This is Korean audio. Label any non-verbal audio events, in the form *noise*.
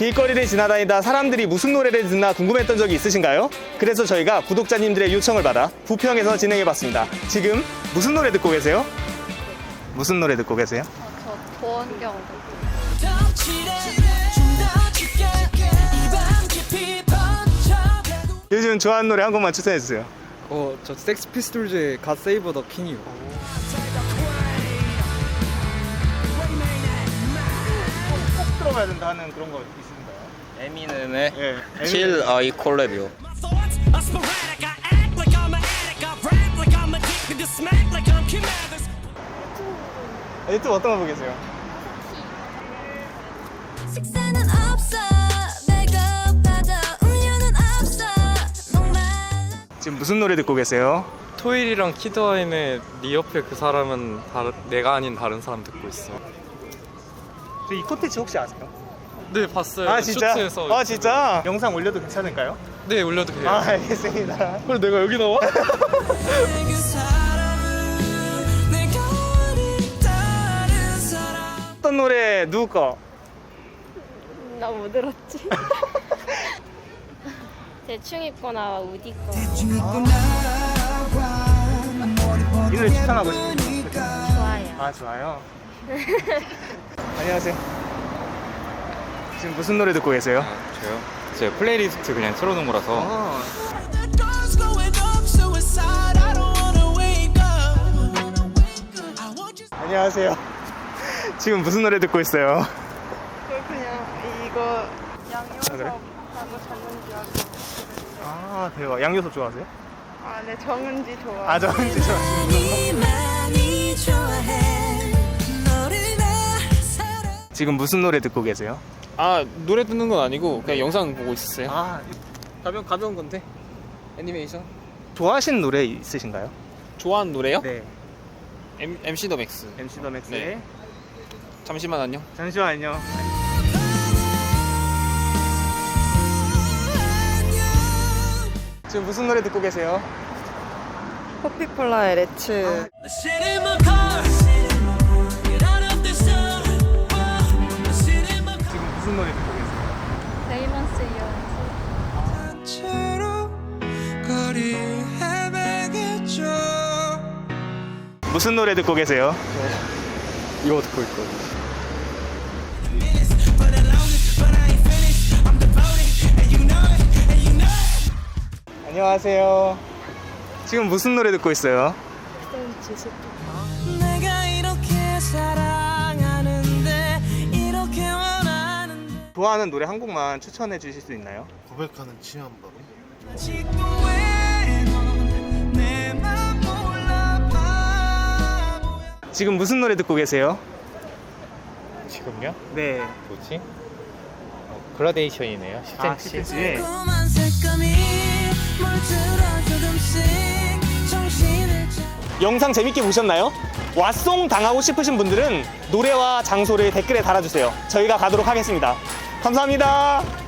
길거리를 지나다니다 사람들이 무슨 노래를 듣나 궁금했던 적이 있으신가요? 그래서 저희가 구독자님들의 요청을 받아 부평에서 진행해봤습니다. 지금 무슨 노래 듣고 계세요? 무슨 노래 듣고 계세요? 저 도원경 요즘 좋아하는 노래 한 곡만 추천해주세요. 어, 저 섹스 피스톨즈의 갓 세이버 더 킹이요. 꼭 들어가야 된다 하는 그런 거 있으신가요? 에미넴의 예. 칠 아이 콜랩이요. I'm sporadic, I act like I'm an addict, I rap like I'm addicted to smack like I'm Kim Mathers. 유튜브 어떤 거 보고 계세요? 식사는 없어 배고파도 음료는 없어 목말라 지금 무슨 노래 듣고 계세요? 토일이랑 키드와인의 네 옆에 그 사람은 다른, 내가 아닌 다른 사람 듣고 있어. 이 콘텐츠 혹시 아세요? 네, 봤어요. 아 진짜? 쇼츠에서. 아 진짜? 영상 올려도 괜찮을까요? 네, 올려도 돼요. 아 알겠습니다. 그래, 내가 여기 나와? 그 사람은 내가 아닌 다른 사람. 어떤 노래 누구 거? 나못 들었지 *laughs* 대충 입거나 우디 거 이 노래 추천하고 싶어요. 좋아요 아 좋아요. *laughs* 안녕하세요. 지금 무슨 노래 듣고 계세요? 저요? 제 플레이리스트 그냥 틀어놓은 거라서 you. 안녕하세요. *laughs* 지금 무슨 노래 듣고 있어요? 그냥 이거 아, 그래? 양요섭하고 정은지하고 아 대박. 양요섭 좋아하세요? 아네 정은지 좋아 아 정은지 사랑 지금 무슨 노래 듣고 계세요? 아 노래 듣는 건 아니고 그냥 영상 보고 있었어요. 아 가벼운 가벼운 건데 애니메이션. 좋아하시는 노래 있으신가요? 좋아하는 노래요? 네. M, MC 더 맥스. MC 더 맥스의 네. 잠시만 안녕. 잠시만요. 지금 무슨 노래 듣고 계세요? 호피폴라의 레츠 The shit in my car. 채로 거리 헤매겠죠. 무슨 노래 듣고 계세요? 이거 듣고 있거든. 안녕하세요. 지금 무슨 노래 듣고 있어요? 이렇게 좋아하는 노래 한 곡만 추천해 주실 수 있나요? 고백하는 치안 바로 지금 왜내맘 몰라 바보야 지금 무슨 노래 듣고 계세요? 지금요? 네. 뭐지? 어, 그라데이션이네요 10cm 아, 10cm. 고만 색감이 물들어 조금씩 정신을 차 영상 재밌게 보셨나요? 왓송 당하고 싶으신 분들은 노래와 장소를 댓글에 달아주세요. 저희가 가도록 하겠습니다. 감사합니다.